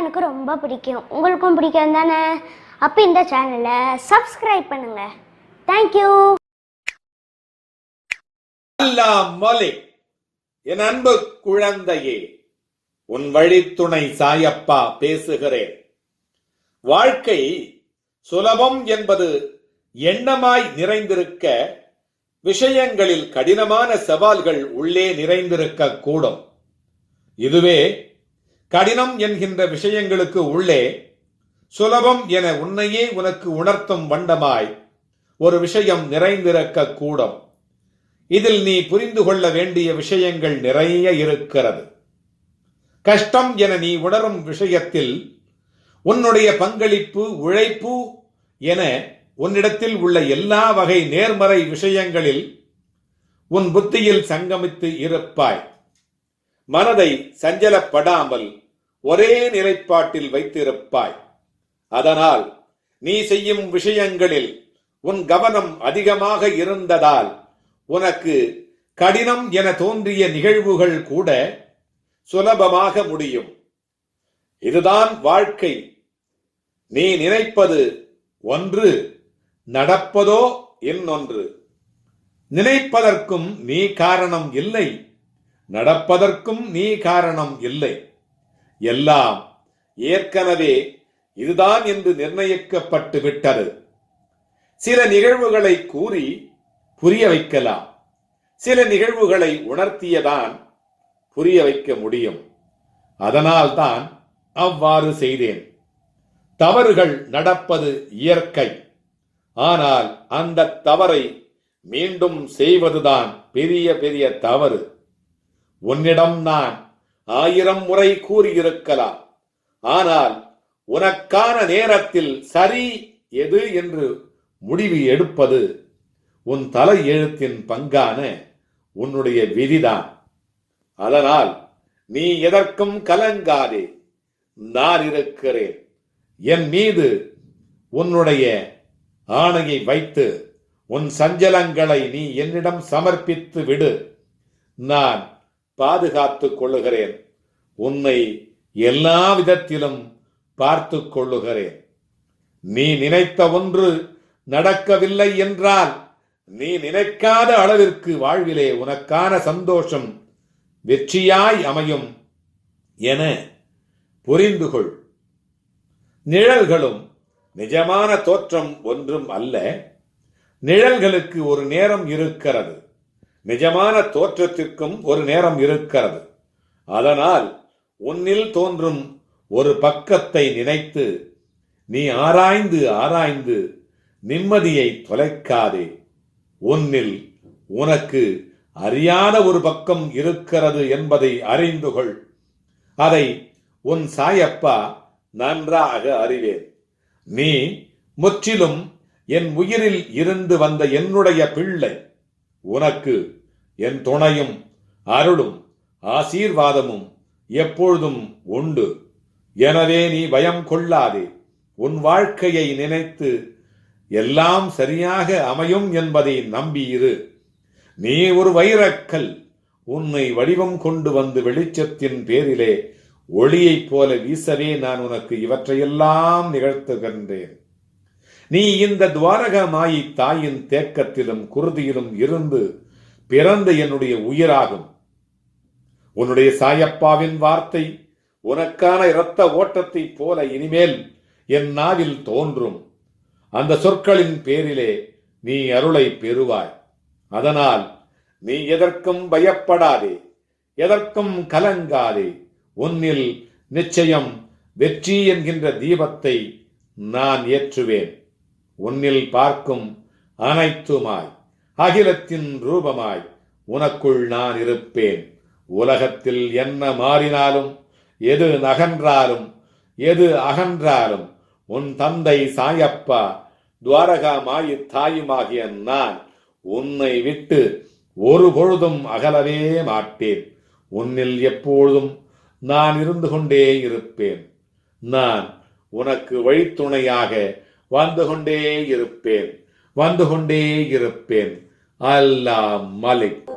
பாபாவை எனக்கு ரொம்ப பிடிக்கும். உங்களுக்கும் பிடிக்கும் தானே? அப்போ இந்த சேனலை சப்ஸ்கிரைப் பண்ணுங்க. தேங்க்யூ மொழி என் அன்பு குழந்தையே உன் வழித்துணை சாயப்பா பேசுகிறேன். வாழ்க்கை சுலபம் என்பது எண்ணமாய் நிறைந்திருக்க விஷயங்களில் கடினமான சவால்கள் உள்ளே நிறைந்திருக்க கூடும் இதுவே கடினம் என்கின்ற விஷயங்களுக்கு உள்ளே சுலபம் என உன்னையே உனக்கு உணர்த்தும் வண்டமாய் ஒரு விஷயம் நிறைந்திருக்க கூடும். இதில் நீ புரிந்து கொள்ள வேண்டிய விஷயங்கள் நிறைய இருக்கிறது. கஷ்டம் என நீ உணரும் விஷயத்தில் உன்னுடைய பங்களிப்பு உழைப்பு என உன்னிடத்தில் உள்ள எல்லா வகை நேர்மறை விஷயங்களில் உன் புத்தியில் சங்கமித்து இருப்பாய். மனதை சஞ்சலப்படாமல் ஒரே நிலைப்பாட்டில் வைத்திருப்பாய். அதனால் நீ செய்யும் விஷயங்களில் உன் கவனம் அதிகமாக இருந்ததால் உனக்கு கடினம் என தோன்றிய நிகழ்வுகள் கூட சுலபமாக முடியும். இதுதான் வாழ்க்கை. நீ நினைப்பது ஒன்று நடப்பதோ இன்னொன்று. நினைப்பதற்கும் நீ காரணம் இல்லை நடப்பதற்கும் நீ காரணம் இல்லை. எல்லாம் ஏற்கனவே இதுதான் என்று நிர்ணயிக்கப்பட்டு விட்டது. சில நிகழ்வுகளை கூறி புரிய வைக்கலாம். சில நிகழ்வுகளை உணர்த்தியதான் புரிய வைக்க முடியும். அதனால்தான் அவ்வாறு செய்தேன். தவறுகள் நடப்பது இயற்கை. ஆனால் அந்த தவறை மீண்டும் செய்வதுதான் பெரிய பெரிய தவறு. உன்னிடம் நான் ஆயிரம் முறை கூறியிருக்கலாம். ஆனால் உனக்கான நேரத்தில் சரி எது என்று முடிவு எடுப்பது உன் தலை எழுத்தின் பங்கான உன்னுடைய விதிதான். அதனால் நீ எதற்கும் கலங்காதே. நான் இருக்கிறேன். என் மீது உன்னுடைய ஆணையை வைத்து உன் சஞ்சலங்களை நீ என்னிடம் சமர்ப்பித்து விடு. நான் பாதுகாத்துக் கொள்ளுகிறேன். உன்னை எல்லா விதத்திலும் பார்த்துக் கொள்ளுகிறேன். நீ நினைத்த ஒன்று நடக்கவில்லை என்றால் நீ நினைக்காத அளவிற்கு வாழ்விலே உனக்கான சந்தோஷம் வெற்றியாய் அமையும் என புரிந்து கொள். நிழல்களும் நிஜமான தோற்றம் ஒன்றும் அல்ல. நிழல்களுக்கு ஒரு நேரம் இருக்கிறது. நிஜமான தோற்றத்திற்கும் ஒரு நேரம் இருக்கிறது. அதனால் உன்னில் தோன்றும் ஒரு பக்கத்தை நினைத்து நீ ஆராய்ந்து ஆராய்ந்து நிம்மதியை தொலைக்காதே. உன்னில் உனக்கு அறியாத ஒரு பக்கம் இருக்கிறது என்பதை அறிந்து கொள். அதை உன் சாயப்பா நன்றாக அறிவேன். நீ முற்றிலும் என் உயிரில் இருந்து வந்த என்னுடைய பிள்ளை. உனக்கு என் துணையும் அருளும் ஆசீர்வாதமும் எப்பொழுதும் உண்டு. எனவே நீ பயம் கொள்ளாதே. உன் வாழ்க்கையை நினைத்து எல்லாம் சரியாக அமையும் என்பதை நம்பியிரு நீ ஒரு வைரக்கல். உன்னை வடிவம் கொண்டு வந்து வெளிச்சத்தின் பேரிலே ஒளியைப் போல வீசவே நான் உனக்கு இவற்றையெல்லாம் நிகழ்த்துகின்றேன். நீ இந்த துவாரகமாயி தாயின் தேக்கத்திலும் குருதியிலும் இருந்து பிறந்த என்னுடைய உயிராகும். உன்னுடைய சாயப்பாவின் வார்த்தை உனக்கான இரத்த ஓட்டத்தைப் போல இனிமேல் என் நாவில் தோன்றும். அந்த சொற்களின் பேரிலே நீ அருளை பெறுவாய். அதனால் நீ எதற்கும் பயப்படாதே எதற்கும் கலங்காதே. உன்னில் நிச்சயம் வெற்றி என்கின்ற தீபத்தை நான் ஏற்றுவேன். உன்னில் பார்க்கும் அனைத்துமாய் அகிலத்தின் ரூபமாய் உனக்குள் நான் இருப்பேன். உலகத்தில் என்ன மாறினாலும் எது நகன்றாலும் எது அகன்றாலும் உன் தந்தை சாயப்பா துவாரகா மாயி தாயுமாகிய நான் உன்னை விட்டு ஒரு பொழுதும் அகலவே மாட்டேன். உன்னில் எப்பொழுதும் நான் இருந்து கொண்டே இருப்பேன். நான் உனக்கு வழித்துணையாக வந்து கொண்டே இருப்பேன் வந்து கொண்டே இருப்பேன். அல்லாஹ் மலிக்.